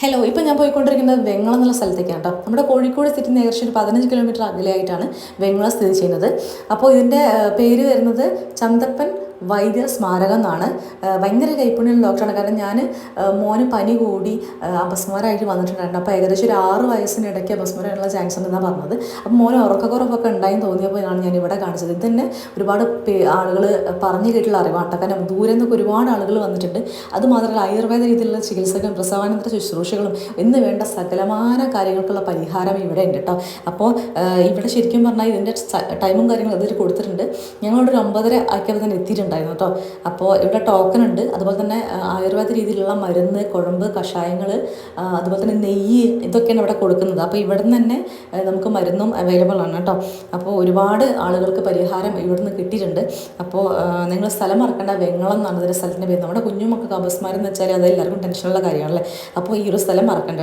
Hello ഇപ്പോൾ ഞാൻ പോയിക്കൊണ്ടിരിക്കുന്നത് വെങ്ങളം എന്നുള്ള സ്ഥലത്തേക്കാണ് കേട്ടോ നമ്മുടെ കോഴിക്കോട് സിറ്റി നിന്ന് ഏകദേശം ഒരു പതിനഞ്ച് കിലോമീറ്റർ അകലെയായിട്ടാണ് വെങ്ങളം സ്ഥിതി ചെയ്യുന്നത്. അപ്പോൾ ഇതിന്റെ പേര് വരുന്നത് ചന്തപ്പൻ വൈദ്യ സ്മാരകം എന്നാണ്. ഭയങ്കര കൈപ്പുണ്യുള്ള ഡോക്ടറാണ്. കാരണം ഞാൻ മോന് പനി കൂടി അപസ്മാരമായിട്ട് വന്നിട്ടുണ്ടായിരുന്നു. അപ്പോൾ ഏകദേശം ഒരു ആറ് വയസ്സിനിടയ്ക്ക് അപസ്മാരമായിട്ടുള്ള ചാൻസ് ഉണ്ടെന്നാണ് പറഞ്ഞത്. അപ്പോൾ മോന് ഉറക്കക്കുറവൊക്കെ ഉണ്ടായെന്ന് തോന്നിയപ്പോഴാണ് ഞാൻ ഇവിടെ കാണിച്ചത്. ഇത് തന്നെ ഒരുപാട് ആളുകൾ പറഞ്ഞു കേട്ടുള്ള അറിവാണ് കേട്ടോ കാരണം ദൂരെ നിന്നൊക്കെ ഒരുപാട് ആളുകൾ വന്നിട്ടുണ്ട്. അതുമാത്രമല്ല ആയുർവേദ രീതിയിലുള്ള ചികിത്സകളും പ്രസവാനന്തര ശുശ്രൂഷകളും എന്ന് വേണ്ട സകലമാന കാര്യങ്ങൾക്കുള്ള പരിഹാരം ഇവിടെ ഉണ്ട് കേട്ടോ അപ്പോൾ ഇവിടെ ശരിക്കും പറഞ്ഞാൽ ഇതിന്റെ ടൈമും കാര്യങ്ങളും അതിൽ കൊടുത്തിട്ടുണ്ട്. ഞങ്ങളോട് ഒരു ഒമ്പതര ആക്കിയപ്പോൾ തന്നെ എത്തിയിട്ടുണ്ടായിരുന്നു കേട്ടോ അപ്പോൾ ഇവിടെ ടോക്കൺ ഉണ്ട്. അതുപോലെ തന്നെ ആയുർവേദ രീതിയിലുള്ള മരുന്ന് കുഴമ്പ് കഷായങ്ങൾ അതുപോലെ തന്നെ നെയ്യ് ഇതൊക്കെയാണ് ഇവിടെ കൊടുക്കുന്നത്. അപ്പോൾ ഇവിടെ നിന്ന് തന്നെ നമുക്ക് മരുന്നും അവൈലബിൾ ആണ് കേട്ടോ അപ്പോൾ ഒരുപാട് ആളുകൾക്ക് പരിഹാരം ഇവിടുന്ന് കിട്ടിയിട്ടുണ്ട്. അപ്പോൾ നിങ്ങൾ സ്ഥലം മറക്കേണ്ട വെങ്ങളം എന്നാണ് ഇതിന്റെ സ്ഥലത്തിന്റെ പേര്. നമ്മുടെ കുഞ്ഞുമക്കൾക്ക് അപസ്മാരം എന്ന് വെച്ചാൽ അത് എല്ലാവർക്കും ടെൻഷനുള്ള കാര്യമാണല്ലേ? അപ്പോൾ ഈ ഒരു സ്ഥലം മറക്കണ്ട